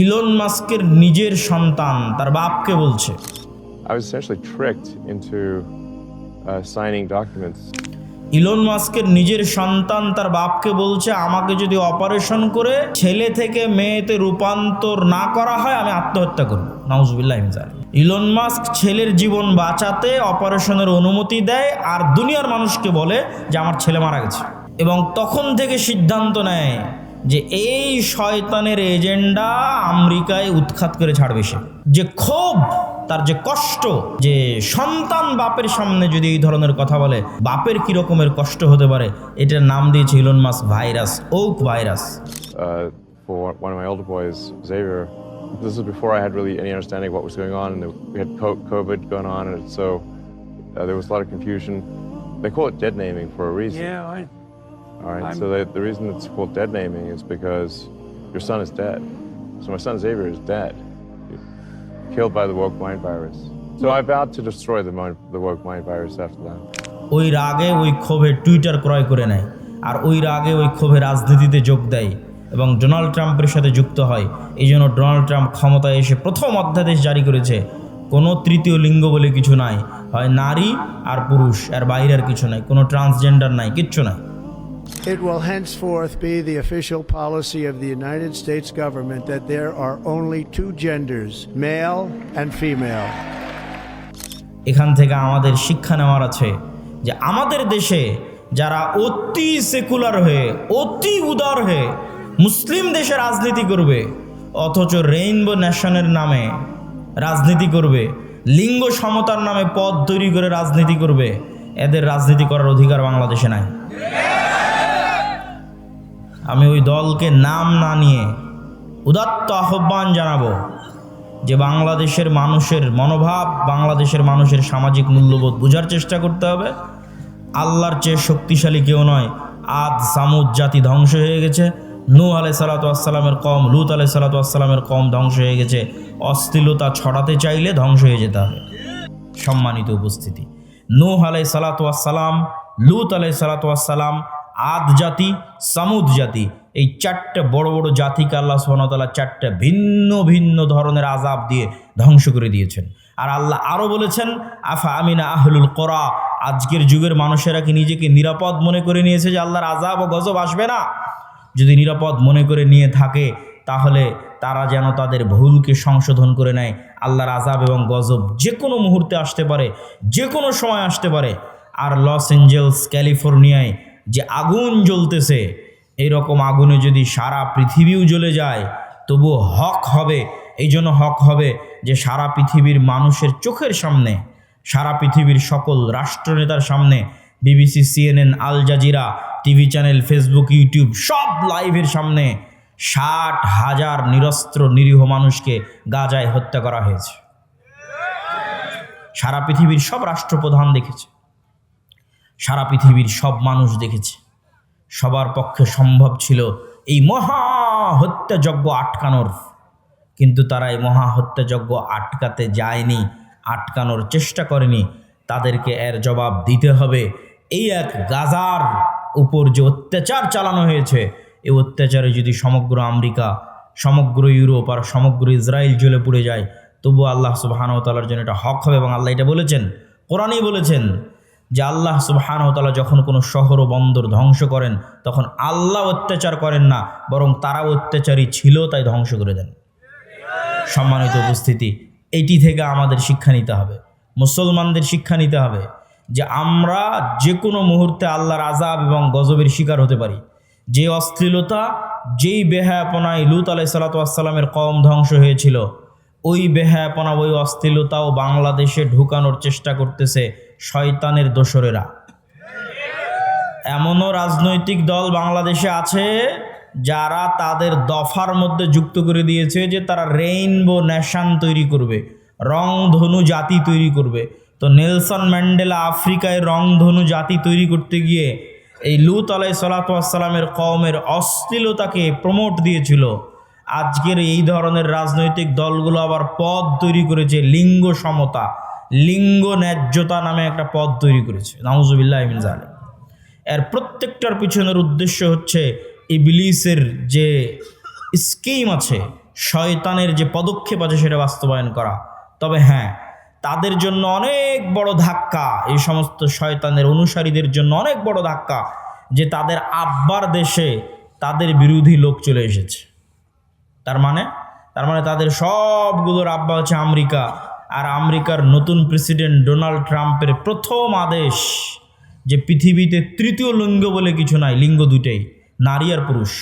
Elon মাস্কের নিজের সন্তান তার বাপকে বলছে। Uh. ইলন মাস্কের নিজের সন্তান তার বাপকে বলছে আমাকে যদি অপারেশন করে ছেলে থেকে মেয়েতে রূপান্তর না করা হয় আমি আত্মহত্যা করব। নাউজুবিল্লাহ ইলন মাস্ক ছেলের জীবন বাঁচাতে অপারেশনের অনুমতি দেয় আর দুনিয়ার মানুষকে বলে যে আমার ছেলে মারা গেছে। এবং তখন থেকে সিদ্ধান্ত নেয় যে এই শয়তানের এজেন্ডা আমেরিকায় উৎখাত করে ছাড়বে সে যে ক্ষোভ তার যে কষ্ট যে সন্তান বাপের সামনে যদি এই ধরনের কথা বলে বাপের কি রকমের কষ্ট হতে পারে এটার নাম দিয়েছে Elon Musk virus woke virus uh, for one of my older boys, Xavier. This was before I had really any understanding of what was going on. and We had COVID going on, and so uh, there was a lot of confusion. They call it dead naming for a reason. Yeah, I, All right. I'm- So the, the reason it's called dead naming is because your son is dead. So my son Xavier is dead, killed by the woke mind virus. So I vowed to destroy the, mind, the woke mind virus after that. ওই রাগে ওই ক্ষোভে Twitter ক্রয় করে নেয় আর ওই রাগে ওই ক্ষোভে রাজনীতিতে যোগ দেয় এবং ডোনাল্ড ট্রাম্পের সাথে যুক্ত হয় এই জন্য ডোনাল্ড ট্রাম্প ক্ষমতায় এসে প্রথম অধ্যাদেশ জারি করেছে কোনো তৃতীয় লিঙ্গ বলে কিছু নাই হয় নারী আর পুরুষ আর বাইরে আর কিছু নাই কোনো ট্রান্সজেন্ডার নাই কিচ্ছু নাই it will henceforth be the official policy of the United States government that there are only two genders, male and female. এখান থেকে আমাদের শিক্ষা নেওয়ার আছে যে আমাদের দেশে যারা অতি সেকুলার হয়ে অতি উদার হয়ে মুসলিম দেশে রাজনীতি করবে অথচ রেইনবো ন্যাশনের নামে রাজনীতি করবে লিঙ্গ সমতার নামে পদ তৈরি করে রাজনীতি করবে এদের রাজনীতি করার অধিকার বাংলাদেশে নাই আমি ওই দলকে নাম না নিয়ে উদাত্ত আহ্বান জানাব যে বাংলাদেশের মানুষের মনোভাব, বাংলাদেশের মানুষের সামাজিক মূল্যবোধ বোঝার চেষ্টা করতে হবে। আল্লাহর চেয়ে শক্তিশালী কেউ নয়, আদ সামুদ জাতি ধ্বংস হয়ে গেছে। নূ আলাই সালাতামের কম লুত আলাই সালাতামের কম ধ্বংস হয়ে গেছে। অশ্লীলতা ছড়াতে চাইলে ধ্বংস হয়ে যেতে হবে। সম্মানিত উপস্থিতি, নূহ আলাই সালাতাম লুত আলাই সালাতাম আদ জাতি, সামুদ জাতি। এই চারটে বড় বড় জাতিকে আল্লাহ সোহানতাল্লাহ চারটে ভিন্ন ভিন্ন ধরনের আজাব দিয়ে ধ্বংস করে দিয়েছেন। আর আল্লাহ আরও বলেছেন, আফা আমিনা আহলুল করা? আজকের যুগের মানুষেরা কি নিজেকে নিরাপদ মনে করে নিয়েছে যে আল্লাহর আজাব ও গজব আসবে না? যদি নিরাপদ মনে করে নিয়ে থাকে, তাহলে তারা যেন তাদের ভুলকে সংশোধন করে নেয়। আল্লাহর আজাব এবং গজব যে কোনো মুহূর্তে আসতে পারে যে কোনো সময় আসতে পারে। আর লস এঞ্জেলস, ক্যালিফোর্নিয়ায় যে আগুন জ্বলতেছে এই রকম আগুনে যদি সারা পৃথিবীও জ্বলে যায়, তবুও হক হবে এই জন্য হক হবে যে সারা পৃথিবীর মানুষের চোখের সামনে, সারা পৃথিবীর সকল রাষ্ট্রনেতার সামনে, BBC, CNN, Al Jazeera, TV channel, Facebook, YouTube, সব লাইভের সামনে ষাট হাজার নিরস্ত্র নিরীহ মানুষকে গাজায় হত্যা করা হয়েছে। সারা পৃথিবীর সব রাষ্ট্রপ্রধান দেখেছে। সারা পৃথিবীর সব মানুষ দেখেছে। সবার পক্ষে সম্ভব ছিল এই মহা হত্যাযজ্ঞ আটকানোর। কিন্তু তারা এই মহা হত্যাযজ্ঞ আটকাতে যায়নি, আটকানোর চেষ্টা করেনি। তাদেরকে এর জবাব দিতে হবে, এই এক গাজার উপর যে অত্যাচার চালানো হয়েছে, এই অত্যাচারে যদি সমগ্র আমেরিকা, সমগ্র ইউরোপ আর সমগ্র ইসরায়েল জ্বলে পুড়ে যায় তবু আল্লাহ সুবাহানতালার জন্য এটা হক হবে এবং আল্লাহ এটা বলেছেন, কোরআনই বলেছেন যে আল্লাহ সুবাহানতালা যখন কোনো শহর ও বন্দর ধ্বংস করেন, তখন আল্লাহ অত্যাচার করেন না, বরং তারা অত্যাচারী ছিল, তাই ধ্বংস করে দেন। সম্মানিত উপস্থিতি, এটি থেকে আমাদের শিক্ষা নিতে হবে, মুসলমানদের শিক্ষা নিতে হবে যে আমরা যে কোনো মুহূর্তে আল্লাহর আজাব এবং গজবের শিকার হতে পারি। যে অশ্লীলতা, যেই বেহায়াপনায় লুত আলাই সালাতামের কম ধ্বংস হয়েছিল, ওই বেহায়াপনা, ওই অশ্লীলতাও বাংলাদেশে ঢুকানোর চেষ্টা করতেছে শয়তানের দোসরেরা। এমনও রাজনৈতিক দল বাংলাদেশে আছে যারা তাদের দফার মধ্যে যুক্ত করে দিয়েছে যে তারা রেইনবো ন্যাশন তৈরি করবে রং ধনু জাতি তৈরি করবে। তো নেলসন ম্যান্ডেলা আফ্রিকায় রং ধনু জাতি তৈরি করতে গিয়ে এই লুত আলাই সালাতামের কওমের অশ্লীলতাকে প্রমোট দিয়েছিল। আজকের এই ধরনের রাজনৈতিক দলগুলো আবার পদ তৈরি করেছে লিঙ্গ সমতা। লিঙ্গ ন্যায্যতা নামে একটা পদ তৈরি করেছে। নাউজুবিল্লাহ মিন জালিম এর প্রত্যেকটার পিছনের উদ্দেশ্য হচ্ছে ইবলিসের যে স্কিম আছে, শয়তানের যে পদক্ষেপ আছে সেটা বাস্তবায়ন করা। তবে হ্যাঁ তাদের জন্য অনেক বড় ধাক্কা, এই সমস্ত শয়তানের অনুসারীদের জন্য অনেক বড় ধাক্কা, যে তাদের আব্বার দেশে তাদের বিরোধী লোক চলে এসেছে। তার মানে? তার মানে তাদের সবগুলোর আব্বা হচ্ছে আমেরিকা। আর আমেরিকার নতুন প্রেসিডেন্ট ডোনাল্ড ট্রাম্পের প্রথম আদেশ যে পৃথিবীতে তৃতীয় লিঙ্গ বলে কিছু নাই লিঙ্গ দুটেই নারী আর পুরুষ।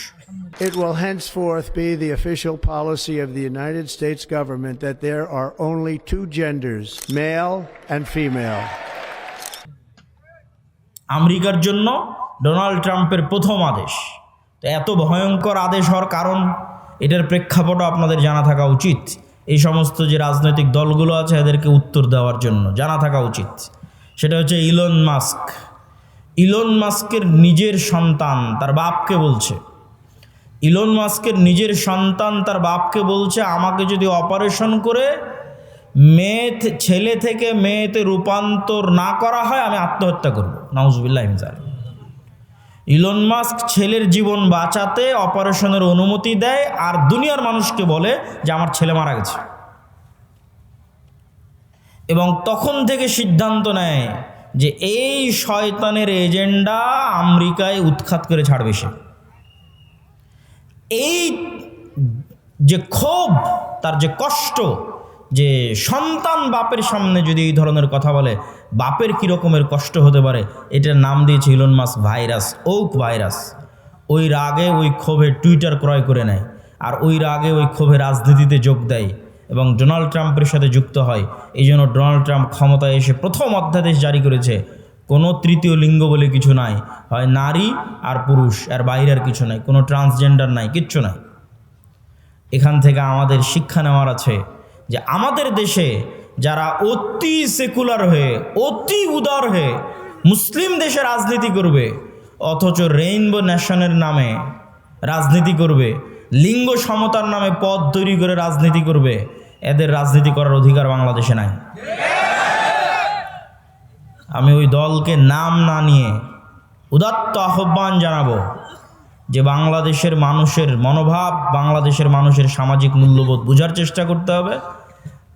It will henceforth be the official policy of the United States government that there are only two genders, male and female. আমেরিকার জন্য ডোনাল্ড ট্রাম্পের প্রথম আদেশ। তো এত ভয়ঙ্কর আদেশ হওয়ার কারণ এটার প্রেক্ষাপটও আপনাদের জানা থাকা উচিত। এই সমস্ত যে রাজনৈতিক দলগুলো আছে, এদেরকে উত্তর দেওয়ার জন্য জানা থাকা উচিত। সেটা হচ্ছে ইলন মাস্ক। ইলন মাস্কের নিজের সন্তান তার বাপকে বলছে। ইলন মাস্কের নিজের সন্তান তার বাপকে বলছে, আমাকে যদি অপারেশন করে মেয়ে ছেলে থেকে মেয়েতে রূপান্তর না করা হয়, আমি আত্মহত্যা করব। নাউজবিল্লাহ ইমজাল ইলন মাস্ক ছেলের জীবন বাঁচাতে অপারেশনের অনুমতি দেয়, আর দুনিয়ার মানুষকে বলে যে আমার ছেলে মারা গেছে। এবং তখন থেকে সিদ্ধান্ত নেয় যে এই শয়তানের এজেন্ডা আমেরিকায় উৎখাত করে ছাড়বে সে। এই যে ক্ষোভ, তার যে কষ্ট যে সন্তান বাপের সামনে যদি এই ধরনের কথা বলে, বাপের কী রকমের কষ্ট হতে পারে? এটার নাম দিয়েছে Elon Musk virus, woke virus. ওই রাগে ওই ক্ষোভে টুইটার ক্রয় করে নেয় আর ওই রাগে ওই ক্ষোভে রাজনীতিতে যোগ দেয় এবং ডোনাল্ড ট্রাম্পের সাথে যুক্ত হয়। এই জন্য ডোনাল্ড ট্রাম্প ক্ষমতায় এসে প্রথম অধ্যাদেশ জারি করেছে। কোনো তৃতীয় লিঙ্গ বলে কিছু নাই। হয় নারী আর পুরুষ আর বাইরে আর কিছু নাই। কোনো ট্রান্সজেন্ডার নাই, কিচ্ছু নাই। এখান থেকে আমাদের শিক্ষা নেওয়ার আছে। যে আমাদের দেশে যারা অতি সেকুলার হয়ে, অতি উদার হয়ে মুসলিম দেশে রাজনীতি করবে, অথচ রেইনবো ন্যাশনের নামে রাজনীতি করবে, লিঙ্গ সমতার নামে পদ তৈরি করে রাজনীতি করবে, এদের রাজনীতি করার অধিকার বাংলাদেশে নাই। আমি ওই দলকে নাম না নিয়ে উদাত্ত আহ্বান জানাব যে বাংলাদেশের মানুষের মনোভাব, বাংলাদেশের মানুষের সামাজিক মূল্যবোধ বোঝার চেষ্টা করতে হবে।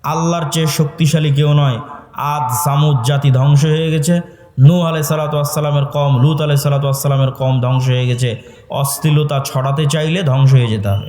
আল্লাহর চেয়ে শক্তিশালী কেউ নয়। আদ, সামুদ জাতি ধ্বংস হয়ে গেছে। নূ আলাই সালাতামের কম লুত আলাই সালাতামের কম ধ্বংস হয়ে গেছে। অশ্লীলতা ছড়াতে চাইলে ধ্বংস হয়ে যেতে হবে।